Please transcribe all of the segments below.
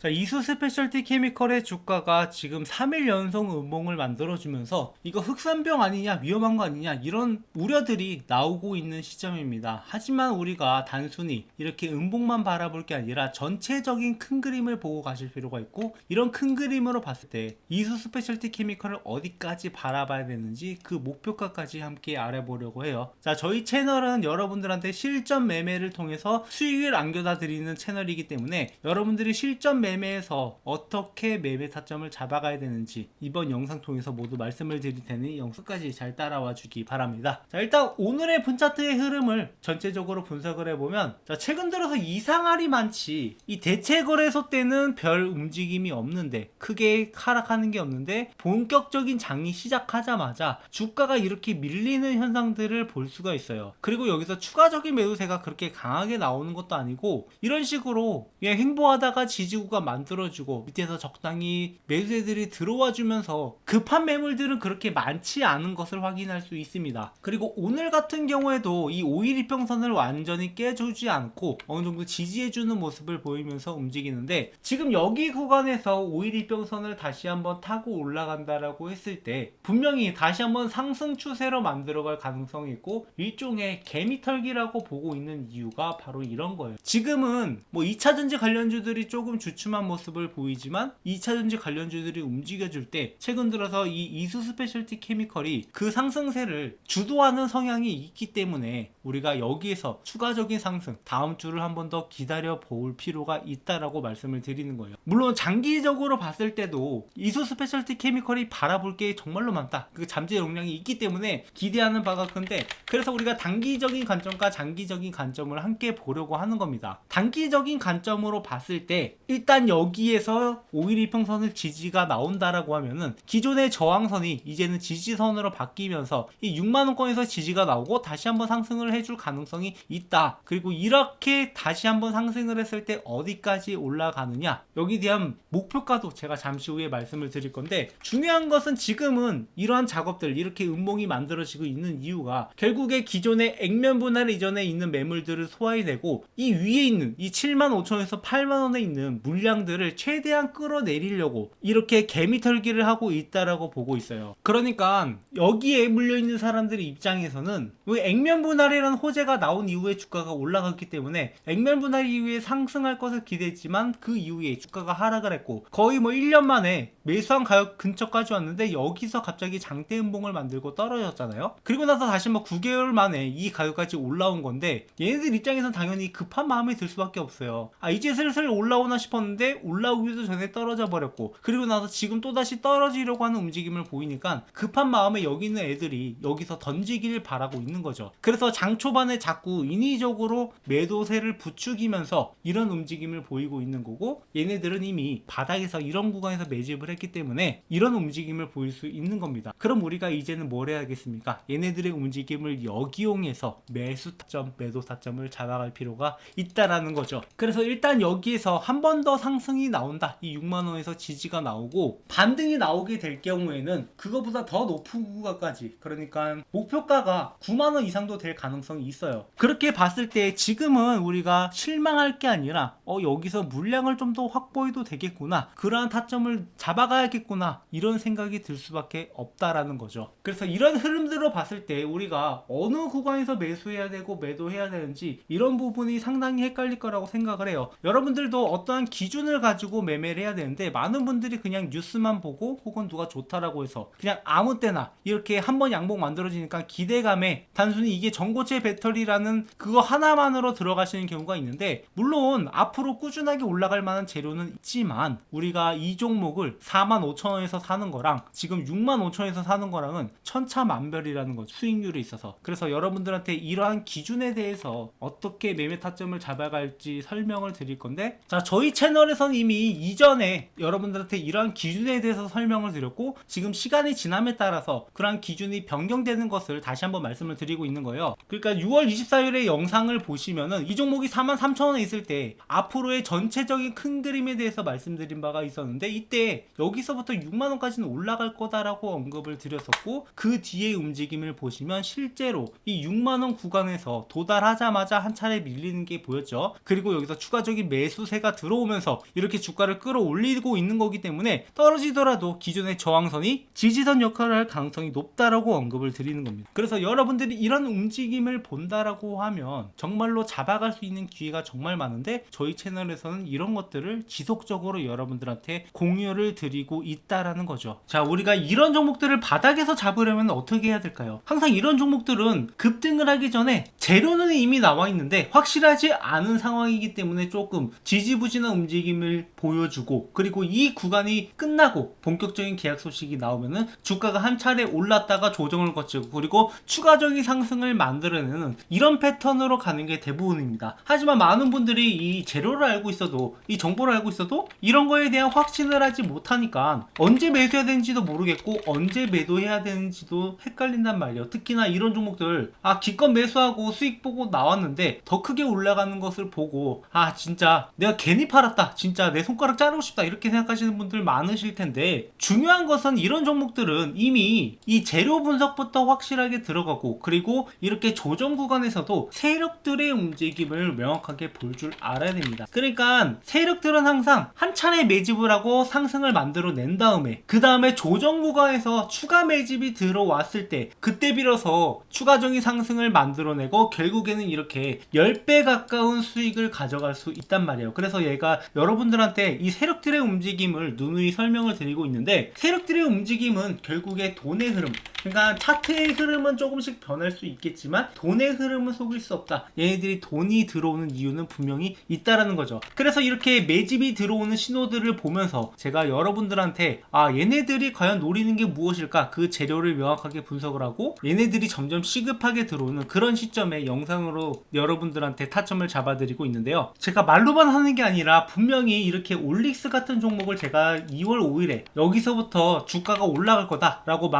자, 이수 스페셜티 케미컬의 주가가 지금 3일 연속 음봉을 만들어주면서 이거 흑산병 아니냐, 위험한 거 아니냐, 이런 우려들이 나오고 있는 시점입니다. 하지만 우리가 단순히 이렇게 음봉만 바라볼 게 아니라 전체적인 큰 그림을 보고 가실 필요가 있고, 이런 큰 그림으로 봤을 때 이수 스페셜티 케미컬을 어디까지 바라봐야 되는지 그 목표가까지 함께 알아보려고 해요. 자, 저희 채널은 여러분들한테 실전 매매를 통해서 수익을 안겨다 드리는 채널이기 때문에 여러분들이 실전 매매 에서 어떻게 매매 타점을 잡아가야 되는지 이번 영상 통해서 모두 말씀을 드릴 테니 영상까지 잘 따라와 주기 바랍니다. 자, 일단 오늘의 분차트의 흐름을 전체적으로 분석을 해보면 자, 최근 들어서 이상할이 많지 이 대체 거래소 때는 별 움직임이 없는데 크게 하락하는 게 없는데 본격적인 장이 시작하자마자 주가가 이렇게 밀리는 현상들을 볼 수가 있어요. 그리고 여기서 추가적인 매도세가 그렇게 강하게 나오는 것도 아니고 이런 식으로 그냥 행보하다가 지지구가 만들어지고 밑에서 적당히 매수세들이 들어와 주면서 급한 매물들은 그렇게 많지 않은 것을 확인할 수 있습니다. 그리고 오늘 같은 경우에도 이 5일 이평선을 완전히 깨주지 않고 어느 정도 지지해주는 모습을 보이면서 움직이는데 지금 여기 구간에서 5일 이평선을 다시 한번 타고 올라간다라고 했을 때 분명히 다시 한번 상승 추세로 만들어갈 가능성이 있고 일종의 개미털기라고 보고 있는 이유가 바로 이런 거예요. 지금은 뭐 2차전지 관련주들이 조금 주춤 한 모습을 보이지만 2차전지 관련주들이 움직여줄 때 최근 들어서 이 이수 스페셜티 케미컬이 그 상승세를 주도하는 성향이 있기 때문에 우리가 여기에서 추가적인 상승 다음 주를 한 번 더 기다려 볼 필요가 있다라고 말씀을 드리는 거예요. 물론 장기적으로 봤을 때도 이수 스페셜티 케미컬이 바라볼 게 정말로 많다. 그 잠재 용량이 있기 때문에 기대하는 바가 큰데 그래서 우리가 단기적인 관점과 장기적인 관점을 함께 보려고 하는 겁니다. 단기적인 관점으로 봤을 때 일단 여기에서 5일 이평선을 지지가 나온다라고 하면은 기존의 저항선이 이제는 지지선으로 바뀌면서 이 6만 원권에서 지지가 나오고 다시 한번 상승을 해줄 가능성이 있다. 그리고 이렇게 다시 한번 상승을 했을 때 어디까지 올라가느냐 여기 대한 목표가도 제가 잠시 후에 말씀을 드릴 건데 중요한 것은 지금은 이러한 작업들 이렇게 음봉이 만들어지고 있는 이유가 결국에 기존의 액면 분할 이전에 있는 매물들을 소화해내고 이 위에 있는 이 7만 5천에서 8만 원에 있는 물량 들을 최대한 끌어내리려고 이렇게 개미털기를 하고 있다라고 보고 있어요. 그러니까 여기에 물려 있는 사람들의 입장에서는 왜 액면 분할이라는 호재가 나온 이후에 주가가 올라갔기 때문에 액면 분할 이후에 상승할 것을 기대했지만 그 이후에 주가가 하락을 했고 거의 뭐 1년 만에 매수한 가격 근처까지 왔는데 여기서 갑자기 장대 음봉을 만들고 떨어졌잖아요. 그리고 나서 다시 뭐 9개월 만에 이 가격까지 올라온 건데 얘네들 입장에선 당연히 급한 마음이 들 수밖에 없어요. 아 이제 슬슬 올라오나 싶었는데 올라오기도 전에 떨어져 버렸고 그리고 나서 지금 또 다시 떨어지려고 하는 움직임을 보이니까 급한 마음에 여기 있는 애들이 여기서 던지기를 바라고 있는 거죠. 그래서 장 초반에 자꾸 인위적으로 매도세를 부추기면서 이런 움직임을 보이고 있는 거고 얘네들은 이미 바닥에서 이런 구간에서 매집을 했기 때문에 이런 움직임을 보일 수 있는 겁니다. 그럼 우리가 이제는 뭘 해야겠습니까? 얘네들의 움직임을 역이용해서 매수 타점, 매도 타점을 잡아갈 필요가 있다라는 거죠. 그래서 일단 여기에서 한 번 더 상승이 나온다. 이 6만 원에서 지지가 나오고 반등이 나오게 될 경우에는 그거보다 더 높은 구간까지 그러니까 목표가가 9만 원 이상도 될 가능성이 있어요. 그렇게 봤을 때 지금은 우리가 실망할 게 아니라 어 여기서 물량을 좀 더 확보해도 되겠구나. 그러한 타점을 잡아가야겠구나. 이런 생각이 들 수밖에 없다라는 거죠. 그래서 이런 흐름들로 봤을 때 우리가 어느 구간에서 매수해야 되고 매도해야 되는지 이런 부분이 상당히 헷갈릴 거라고 생각을 해요. 여러분들도 어떠한 기 준을 가지고 매매를 해야 되는데 많은 분들이 그냥 뉴스만 보고 혹은 누가 좋다라고 해서 그냥 아무 때나 이렇게 한 번 양봉 만들어지니까 기대감에 단순히 이게 전고체 배터리라는 그거 하나만으로 들어가시는 경우가 있는데 물론 앞으로 꾸준하게 올라갈 만한 재료는 있지만 우리가 이 종목을 4만 5천 원에서 사는 거랑 지금 6만 5천 원에서 사는 거랑은 천차만별이라는 거죠. 수익률에 있어서. 그래서 여러분들한테 이러한 기준에 대해서 어떻게 매매 타점을 잡아갈지 설명을 드릴 건데 자 저희 채널 에서는 이미 이전에 여러분들한테 이러한 기준에 대해서 설명을 드렸고 지금 시간이 지남에 따라서 그러한 기준이 변경되는 것을 다시 한번 말씀을 드리고 있는 거예요 그러니까 6월 24일에 영상을 보시면은 이 종목이 4만 3천 원에 있을 때 앞으로의 전체적인 큰 그림에 대해서 말씀드린 바가 있었는데 이때 여기서부터 6만 원까지는 올라갈 거다라고 언급을 드렸었고 그 뒤의 움직임을 보시면 실제로 이 6만 원 구간에서 도달하자마자 한 차례 밀리는 게 보였죠. 그리고 여기서 추가적인 매수세가 들어오면서 통해서 이렇게 주가를 끌어올리고 있는 거기 때문에 떨어지더라도 기존의 저항선이 지지선 역할을 할 가능성이 높다라고 언급을 드리는 겁니다. 그래서 여러분들이 이런 움직임을 본다라고 하면 정말로 잡아갈 수 있는 기회가 정말 많은데 저희 채널에서는 이런 것들을 지속적으로 여러분들한테 공유를 드리고 있다라는 거죠. 자, 우리가 이런 종목들을 바닥에서 잡으려면 어떻게 해야 될까요? 항상 이런 종목들은 급등을 하기 전에 재료는 이미 나와 있는데 확실하지 않은 상황이기 때문에 조금 지지부진한 움직임 을 보여주고 그리고 이 구간이 끝나고 본격적인 계약 소식이 나오면은 주가가 한 차례 올랐다가 조정을 거치고 그리고 추가적인 상승을 만들어내는 이런 패턴으로 가는 게 대부분입니다. 하지만 많은 분들이 이 재료를 알고 있어도 이 정보를 알고 있어도 이런 거에 대한 확신을 하지 못하니까 언제 매수해야 되는지도 모르겠고 언제 매도해야 되는지도 헷갈린단 말이에요. 특히나 이런 종목들 아 기껏 매수하고 수익 보고 나왔는데 더 크게 올라가는 것을 보고 아 진짜 내가 괜히 팔았다 진짜 내 손가락 자르고 싶다 이렇게 생각하시는 분들 많으실 텐데 중요한 것은 이런 종목들은 이미 이 재료 분석부터 확실하게 들어가고 그리고 이렇게 조정 구간에서도 세력들의 움직임을 명확하게 볼 줄 알아야 됩니다. 그러니까 세력들은 항상 한 차례 매집을 하고 상승을 만들어 낸 다음에 그 다음에 조정 구간에서 추가 매집이 들어왔을 때 그때 빌어서 추가적인 상승을 만들어내고 결국에는 이렇게 10배 가까운 수익을 가져갈 수 있단 말이에요. 그래서 얘가 여러분들한테 이 세력들의 움직임을 누누이 설명을 드리고 있는데 세력들의 움직임은 결국에 돈의 흐름 그러니까 차트의 흐름은 조금씩 변할 수 있겠지만 돈의 흐름은 속일 수 없다. 얘네들이 돈이 들어오는 이유는 분명히 있다라는 거죠. 그래서 이렇게 매집이 들어오는 신호들을 보면서 제가 여러분들한테 아 얘네들이 과연 노리는 게 무엇일까 그 재료를 명확하게 분석을 하고 얘네들이 점점 시급하게 들어오는 그런 시점에 영상으로 여러분들한테 타점을 잡아드리고 있는데요. 제가 말로만 하는 게 아니라 분명히 이렇게 올릭스 같은 종목을 제가 2월 5일에 여기서부터 주가가 올라갈 거다라고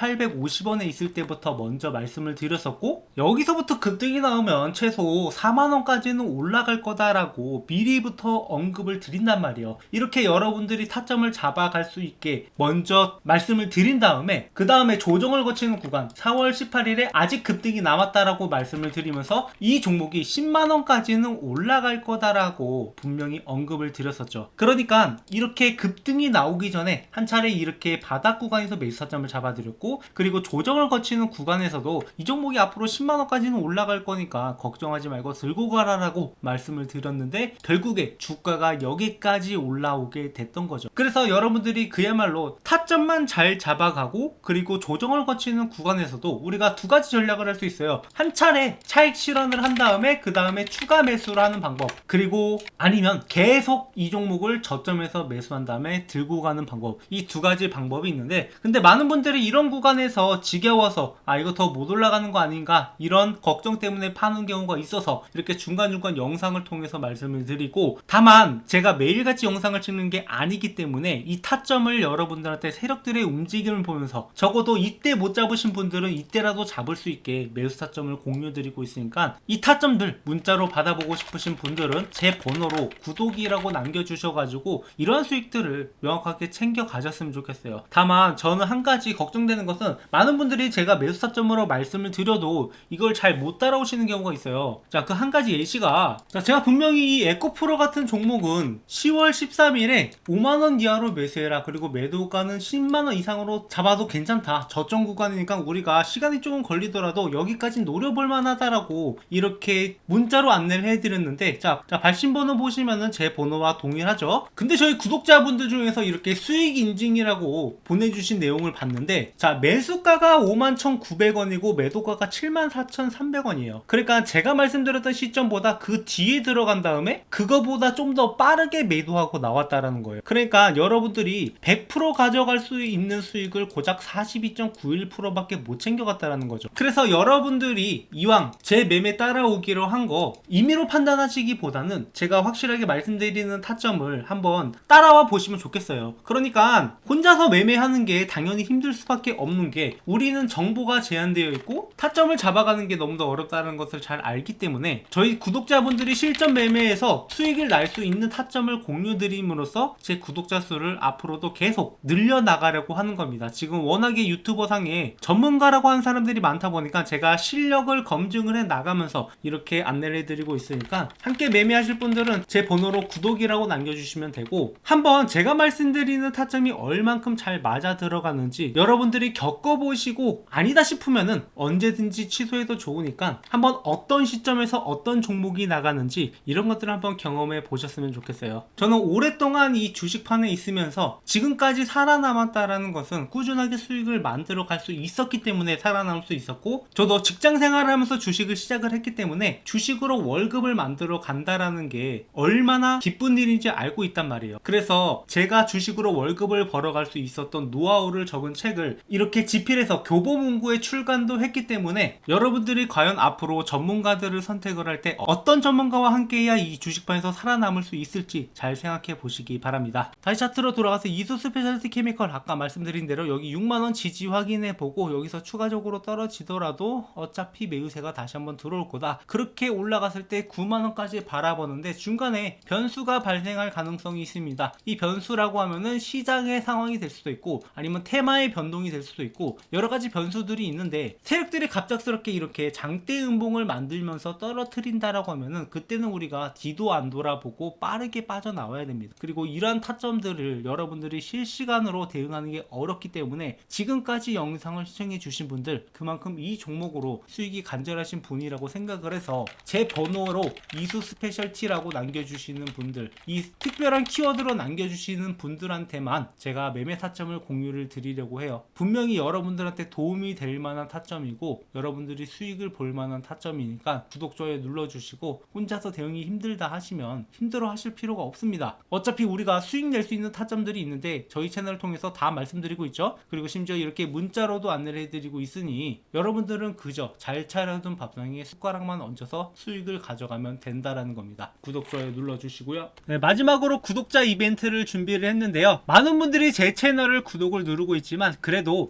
18,850원에 있을 때부터 먼저 말씀을 드렸었고 여기서부터 급등이 나오면 최소 4만원까지는 올라갈 거다라고 미리부터 언급을 드린단 말이에요. 이렇게 여러분들이 타점을 잡아갈 수 있게 먼저 말씀을 드린 다음에 그 다음에 조정을 거치는 구간 4월 18일에 아직 급등이 남았다라고 말씀을 드리면서 이 종목이 10만원까지는 올라갈 거다라고 분명히 언급을 드렸었죠. 그러니까 이렇게 급등이 나오기 전에 한 차례 이렇게 바닥 구간에서 매수 타점을 잡아드렸고 그리고 조정을 거치는 구간에서도 이 종목이 앞으로 10만원까지는 올라갈 거니까 걱정하지 말고 들고 가라라고 말씀을 드렸는데 결국에 주가가 여기까지 올라오게 됐던 거죠. 그래서 여러분들이 그야말로 타점만 잘 잡아가고 그리고 조정을 거치는 구간에서도 우리가 두 가지 전략을 할 수 있어요. 한 차례 차익 실현을 한 다음에 그 다음에 추가 매수를 하는 방법 그리고 아니면 계속 이 종목을 저점에서 매수한 다음에 들고 가는 방법 이 두 가지 방법이 있는데 근데 많은 분들이 이런 구 간에서 지겨워서 아 이거 더 못 올라가는 거 아닌가 이런 걱정 때문에 파는 경우가 있어서 이렇게 중간중간 영상을 통해서 말씀을 드리고 다만 제가 매일같이 영상을 찍는 게 아니기 때문에 이 타점을 여러분들한테 세력들의 움직임을 보면서 적어도 이때 못 잡으신 분들은 이때라도 잡을 수 있게 매수 타점을 공유 드리고 있으니까 이 타점들 문자로 받아보고 싶으신 분들은 제 번호로 구독이라고 남겨주셔가지고 이런 수익들을 명확하게 챙겨 가셨으면 좋겠어요. 다만 저는 한 가지 걱정되는 것은 많은 분들이 제가 매수 타점으로 말씀을 드려도 이걸 잘 못 따라오시는 경우가 있어요. 자, 그 한 가지 예시가 자, 제가 분명히 이 에코프로 같은 종목은 10월 13일에 5만원 이하로 매수해라. 그리고 매도가는 10만원 이상으로 잡아도 괜찮다. 저점 구간이니까 우리가 시간이 조금 걸리더라도 여기까지 노려볼 만하다라고 이렇게 문자로 안내를 해드렸는데 자, 자 발신번호 보시면은 제 번호와 동일하죠. 근데 저희 구독자분들 중에서 이렇게 수익 인증이라고 보내주신 내용을 봤는데 자 매수가가 51,900원이고 매도가가 74,300원이에요. 그러니까 제가 말씀드렸던 시점보다 그 뒤에 들어간 다음에 그거보다 좀 더 빠르게 매도하고 나왔다라는 거예요. 그러니까 여러분들이 100% 가져갈 수 있는 수익을 고작 42.91%밖에 못 챙겨갔다라는 거죠. 그래서 여러분들이 이왕 제 매매 따라오기로 한 거 임의로 판단하시기보다는 제가 확실하게 말씀드리는 타점을 한번 따라와 보시면 좋겠어요. 그러니까 혼자서 매매하는 게 당연히 힘들 수밖에 없는 없는 게 우리는 정보가 제한되어 있고 타점을 잡아가는 게 너무 더 어렵다는 것을 잘 알기 때문에 저희 구독자분들이 실전 매매에서 수익을 날 수 있는 타점을 공유드림으로써 제 구독자 수를 앞으로도 계속 늘려나가려고 하는 겁니다. 지금 워낙에 유튜버 상에 전문가라고 하는 사람들이 많다 보니까 제가 실력을 검증을 해 나가면서 이렇게 안내를 해드리고 있으니까 함께 매매하실 분들은 제 번호로 구독이라고 남겨주시면 되고 한번 제가 말씀드리는 타점이 얼만큼 잘 맞아 들어가는지 여러분들이 겪어보시고 아니다 싶으면은 언제든지 취소해도 좋으니까 한번 어떤 시점에서 어떤 종목이 나가는지 이런 것들을 한번 경험해 보셨으면 좋겠어요. 저는 오랫동안 이 주식판에 있으면서 지금까지 살아남았다라는 것은 꾸준하게 수익을 만들어 갈 수 있었기 때문에 살아남을 수 있었고 저도 직장 생활을 하면서 주식을 시작을 했기 때문에 주식으로 월급을 만들어 간다라는 게 얼마나 기쁜 일인지 알고 있단 말이에요. 그래서 제가 주식으로 월급을 벌어갈 수 있었던 노하우를 적은 책을 이렇게 지필해서 교보문고에 출간도 했기 때문에 여러분들이 과연 앞으로 전문가들을 선택을 할 때 어떤 전문가와 함께해야 이 주식판에서 살아남을 수 있을지 잘 생각해 보시기 바랍니다. 다시 차트로 돌아가서 이수 스페셜티 케미컬 아까 말씀드린 대로 여기 6만원 지지 확인해 보고 여기서 추가적으로 떨어지더라도 어차피 매우세가 다시 한번 들어올 거다. 그렇게 올라갔을 때 9만원까지 바라보는데 중간에 변수가 발생할 가능성이 있습니다. 이 변수라고 하면은 시장의 상황이 될 수도 있고 아니면 테마의 변동이 될 수도 있고 여러 가지 변수들이 있는데 세력들이 갑작스럽게 이렇게 장대 음봉을 만들면서 떨어뜨린다라고 하면은 그때는 우리가 뒤도 안 돌아보고 빠르게 빠져나와야 됩니다. 그리고 이러한 타점들을 여러분들이 실시간으로 대응하는 게 어렵기 때문에 지금까지 영상을 시청해 주신 분들 그만큼 이 종목으로 수익이 간절하신 분이라고 생각을 해서 제 번호로 이수 스페셜티라고 남겨주시는 분들 이 특별한 키워드로 남겨주시는 분들한테만 제가 매매 타점을 공유를 드리려고 해요. 분명 히 여러분들한테 도움이 될 만한 타점이고 여러분들이 수익을 볼 만한 타점이니까 구독 좋아요 눌러주시고 혼자서 대응이 힘들다 하시면 힘들어 하실 필요가 없습니다. 어차피 우리가 수익 낼 수 있는 타점들이 있는데 저희 채널을 통해서 다 말씀드리고 있죠. 그리고 심지어 이렇게 문자로도 안내를 해드리고 있으니 여러분들은 그저 잘 차려둔 밥상에 숟가락만 얹어서 수익을 가져가면 된다라는 겁니다. 구독 좋아요 눌러주시고요. 네, 마지막으로 구독자 이벤트를 준비를 했는데요. 많은 분들이 제 채널을 구독을 누르고 있지만 그래도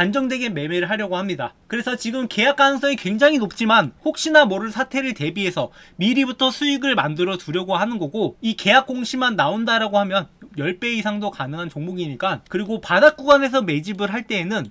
안정되게 매매를 하려고 합니다. 그래서 지금 계약 가능성이 굉장히 높지만 혹시나 모를 사태를 대비해서 미리부터 수익을 만들어 두려고 하는 거고 이 계약 공시만 나온다라고 하면 10배 이상도 가능한 종목이니까 그리고 바닥 구간에서 매집을 할 때에는